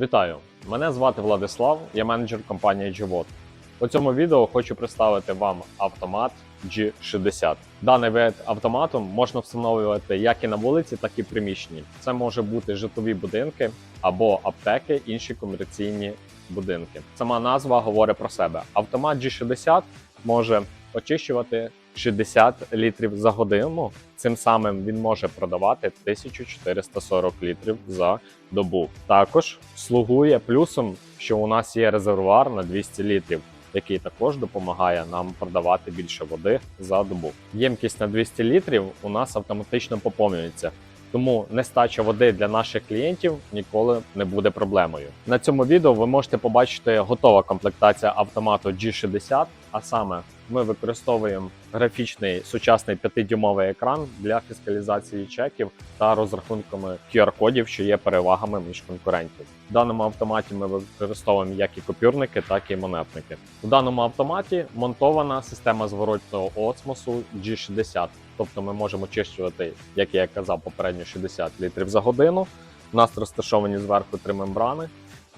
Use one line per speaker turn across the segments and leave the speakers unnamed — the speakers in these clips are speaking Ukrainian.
Вітаю! Мене звати Владислав, я менеджер компанії Живот. У цьому відео хочу представити вам автомат G60. Даний вид автомату можна встановлювати як і на вулиці, так і в приміщенні. Це може бути житлові будинки або аптеки, інші комерційні будинки. Сама назва говорить про себе. Автомат G60 може очищувати 60 літрів за годину. Цим самим він може продавати 1440 літрів за добу. Також слугує плюсом, що у нас є резервуар на 200 літрів, який також допомагає нам продавати більше води за добу. Ємкість на 200 літрів у нас автоматично поповнюється. Тому нестача води для наших клієнтів ніколи не буде проблемою. На цьому відео ви можете побачити готова комплектація автомату G60, а саме ми використовуємо графічний сучасний 5-дюймовий екран для фіскалізації чеків та розрахунками QR-кодів, що є перевагами між конкурентів. В даному автоматі ми використовуємо як і копюрники, так і монетники. У даному автоматі монтована система зворотного осмосу G60. Тобто ми можемо очищувати, як я казав, попередньо 60 літрів за годину. У нас розташовані зверху три мембрани,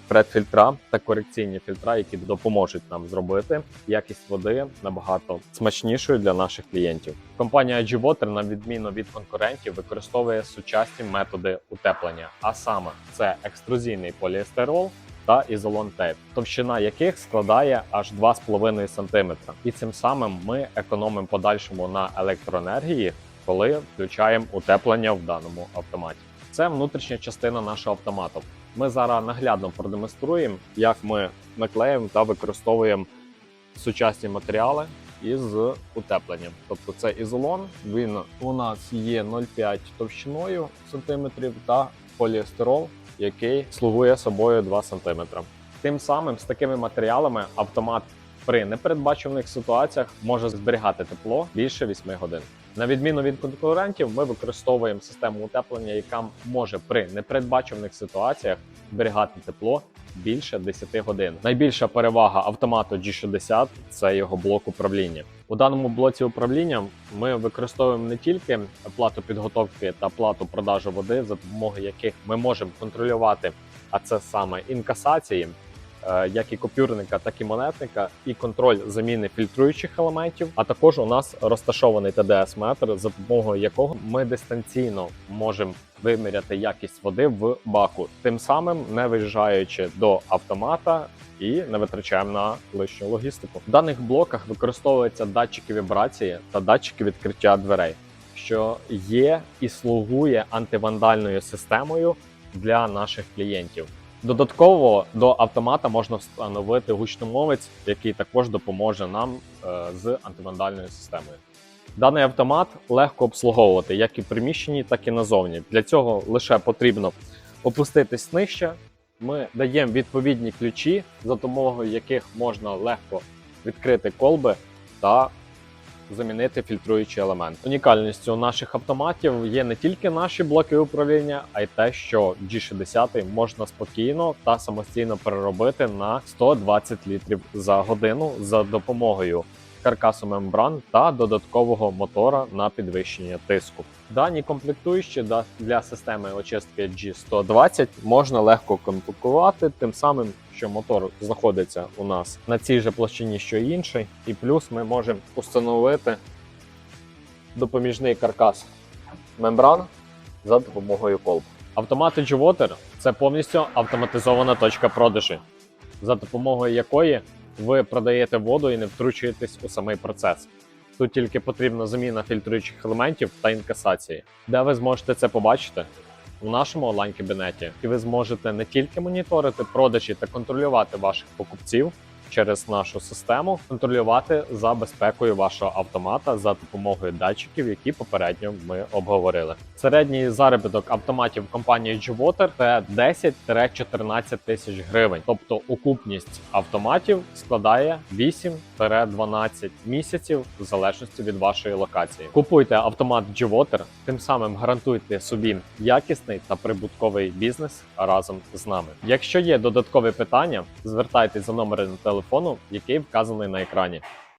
предфільтра та корекційні фільтра, які допоможуть нам зробити якість води набагато смачнішою для наших клієнтів. Компанія G-Water, на відміну від конкурентів, використовує сучасні методи утеплення, а саме це екструзійний поліестерол та ізолон тейп, товщина яких складає аж 2,5 см. І цим самим ми економимо подальшому на електроенергії, коли включаємо утеплення в даному автоматі. Це внутрішня частина нашого автомату. Ми зараз наглядно продемонструємо, як ми наклеїмо та використовуємо сучасні матеріали із утепленням. Тобто це ізолон, він у нас є 0,5 товщиною сантиметрів та поліестерол, який слугує собою 2 см. Тим самим з такими матеріалами автомат при непередбачуваних ситуаціях може зберігати тепло більше 8 годин. На відміну від конкурентів, ми використовуємо систему утеплення, яка може при непередбачуваних ситуаціях зберігати тепло більше 10 годин. Найбільша перевага автомату G60 – це його блок управління. У даному блоці управління ми використовуємо не тільки плату підготовки та плату продажу води, за допомогою яких ми можемо контролювати, а це саме інкасації, як і копюрника, так і монетника, і контроль заміни фільтруючих елементів. А також у нас розташований ТДС-метр, за допомогою якого ми дистанційно можемо виміряти якість води в баку, тим самим не виїжджаючи до автомата і не витрачаємо на лишню логістику. В даних блоках використовуються датчики вібрації та датчики відкриття дверей, що є і слугує антивандальною системою для наших клієнтів. Додатково до автомата можна встановити гучномовець, який також допоможе нам е, з антивандальною системою. Даний автомат легко обслуговувати як і в приміщенні, так і назовні. Для цього лише потрібно опуститись нижче. Ми даємо відповідні ключі, за допомогою яких можна легко відкрити колби та замінити фільтруючий елемент. Унікальністю наших автоматів є не тільки наші блоки управління, а й те, що G60 можна спокійно та самостійно переробити на 120 літрів за годину за допомогою каркасу мембран та додаткового мотора на підвищення тиску. Дані комплектуючі для системи очистки G120 можна легко комплектувати, тим самим, що мотор знаходиться у нас на цій же площині, що й інший, і плюс ми можемо установити допоміжний каркас мембран за допомогою колб. Автомати G-Water – це повністю автоматизована точка продажу, за допомогою якої ви продаєте воду і не втручуєтесь у самий процес. Тут тільки потрібна заміна фільтруючих елементів та інкасації. Де ви зможете це побачити? У нашому онлайн-кабінеті, і ви зможете не тільки моніторити продажі та контролювати ваших покупців через нашу систему, контролювати за безпекою вашого автомата за допомогою датчиків, які попередньо ми обговорили. Середній заробіток автоматів компанії G-Water – це 10-14 тисяч гривень. Тобто окупність автоматів складає 8-12 місяців в залежності від вашої локації. Купуйте автомат G-Water, тим самим гарантуйте собі якісний та прибутковий бізнес разом з нами. Якщо є додаткові питання, звертайтесь за номером телефону, який вказаний на екрані.